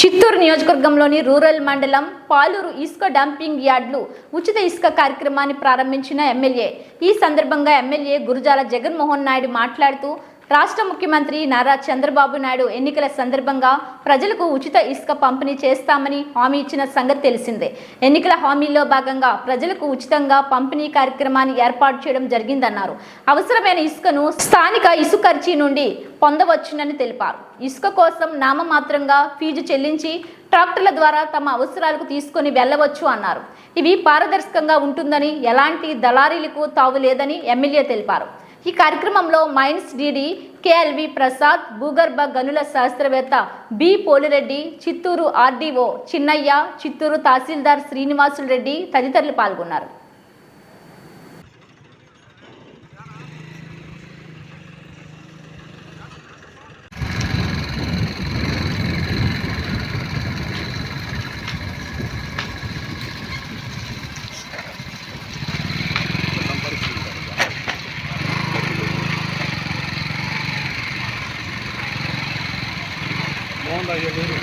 Chittoor నియోజకవర్గంలోని rural మండలం పాలూరు ఇసుక డంపింగ్ యార్డ్లు ఉచిత ఇసుక కార్యక్రమాన్ని ప్రారంభించిన ఎమ్మెల్యే. ఈ సందర్భంగా ఎమ్మెల్యే గురుజాల జగన్మోహన్ నాయుడు మాట్లాడుతూ రాష్ట్ర ముఖ్యమంత్రి నారా చంద్రబాబు నాయుడు ఎన్నికల సందర్భంగా ప్రజలకు ఉచిత ఇసుక పంపిణీ చేస్తామని హామీ ఇచ్చిన సంగతి తెలిసిందే. ఎన్నికల హామీలో భాగంగా ప్రజలకు ఉచితంగా పంపిణీ కార్యక్రమాన్ని ఏర్పాటు చేయడం జరిగిందన్నారు. అవసరమైన ఇసుకను స్థానిక ఇసుకర్చీ నుండి పొందవచ్చునని తెలిపారు. ఇసుక కోసం నామమాత్రంగా ఫీజు చెల్లించి ట్రాక్టర్ల ద్వారా తమ అవసరాలకు తీసుకొని వెళ్ళవచ్చు అన్నారు. ఇవి పారదర్శకంగా ఉంటుందని ఎలాంటి దళారీలకు తావు లేదని ఎమ్మెల్యే తెలిపారు. ఈ కార్యక్రమంలో మైన్స్ డీడీ కేఎల్వి ప్రసాద్ భూగర్భ గనుల శాస్త్రవేత్త బి పోలిరెడ్డి చిత్తూరు ఆర్డీఓ చిన్నయ్య చిత్తూరు తహసీల్దార్ శ్రీనివాసులు రెడ్డి తదితరులు పాల్గొన్నారు. కూడా అయ్యే పేర్లు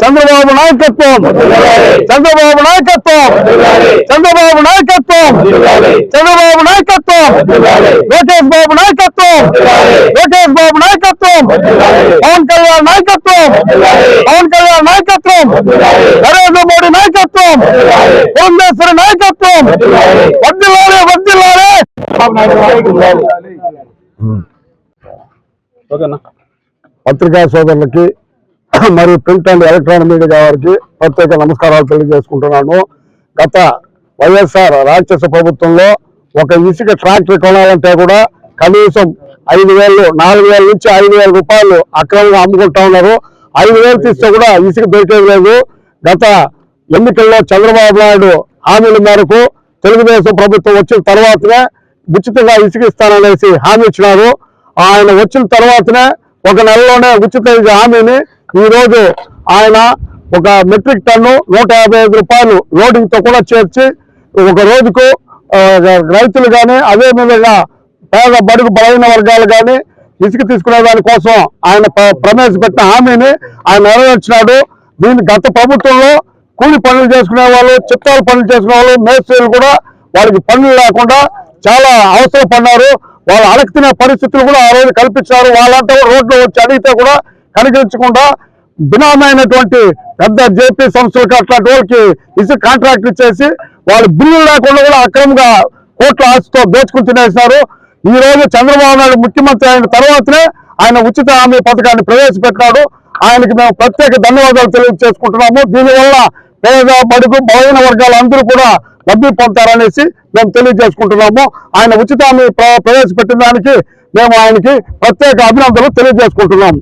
చంద్రబాబు నాయకత్వం! చంద్రబాబు నాయకత్వం! చంద్రబాబు నాయకత్వం! చంద్రబాబు నాయకత్వం! లోకేష్ బాబు నాయకత్వం! లోకేష్ బాబు నాయకత్వం! పవన్ కళ్యాణ్ నాయకత్వం! పవన్ కళ్యాణ్ నాయకత్వం! నరేంద్ర మోడీ నాయకత్వం! భువనేశ్వరి నాయకత్వం! వద్దిల్లాలే వద్దిల్లాలే పత్రికా సోదరులకి మరియు ప్రింట్ అండ్ ఎలక్ట్రానిక్ మీడియా వారికి ప్రత్యేక నమస్కారాలు తెలియజేసుకుంటున్నాను. గత వైఎస్ఆర్ రాక్షస ప్రభుత్వంలో ఒక ఇసుక ట్రాక్టర్ కొనాలంటే కూడా కనీసం ఐదు వేలు నాలుగు వేల నుంచి ఐదు వేల రూపాయలు అక్రమంగా అమ్ముకుంటా ఉన్నారు. ఐదు వేలు తీస్తే కూడా ఇసుక దొరికేది లేదు. గత ఎన్నికల్లో చంద్రబాబు నాయుడు హామీల మేరకు తెలుగుదేశం ప్రభుత్వం వచ్చిన తర్వాతనే ఉచితంగా ఇసుక ఇస్తాననేసి హామీ ఇచ్చినారు. ఆయన వచ్చిన తర్వాతనే ఒక నెలలోనే ఉచిత హామీని ఈ రోజు ఆయన ఒక మెట్రిక్ టన్ను నూట యాభై ఐదు రూపాయలు లోడింగ్తో కూడా చేర్చి ఒక రోజుకు రైతులు కానీ అదే విధంగా పేద బడుగు బలహీన వర్గాలు కానీ ఇసుక తీసుకునే దానికోసం ఆయన ప్రవేశపెట్టిన హామీని ఆయన నెరవేర్చినాడు. దీని గత ప్రభుత్వంలో కూలి పనులు చేసుకునే వాళ్ళు చిత్తాలు పనులు చేసుకునే వాళ్ళు మేస్త్రీలు కూడా వాళ్ళకి పనులు లేకుండా చాలా అవసరపడినారు వాళ్ళు అడగ పరిస్థితులు కూడా ఆ రోజు కల్పించారు. వాళ్ళంతా రోడ్లో వచ్చి అడిగితే కూడా కనికరించకుండా బినామైనటువంటి పెద్ద జేపీ సంస్థలకు అట్లాంటి వాళ్ళకి ఇసుక కాంట్రాక్ట్ ఇచ్చేసి వాళ్ళు బిల్లులు లేకుండా కూడా అక్రమంగా కోట్ల ఆస్తితో దోచుకుని తినేసినారు. ఈ రోజు చంద్రబాబు నాయుడు ముఖ్యమంత్రి అయిన తర్వాతనే ఆయన ఉచిత హామీ పథకాన్ని ప్రవేశపెట్టాడు ఆయనకి మేము ప్రత్యేక ధన్యవాదాలు తెలియజేసుకుంటున్నాము. దీనివల్ల పేద బడుగు బలహీన వర్గాలు అందరూ కూడా లబ్ధి పొందుతారనేసి మేము తెలియజేసుకుంటున్నాము. ఆయన ఉచితాన్ని ప్రవేశపెట్టిన దానికి మేము ఆయనకి ప్రత్యేక అభినందనలు తెలియజేసుకుంటున్నాము.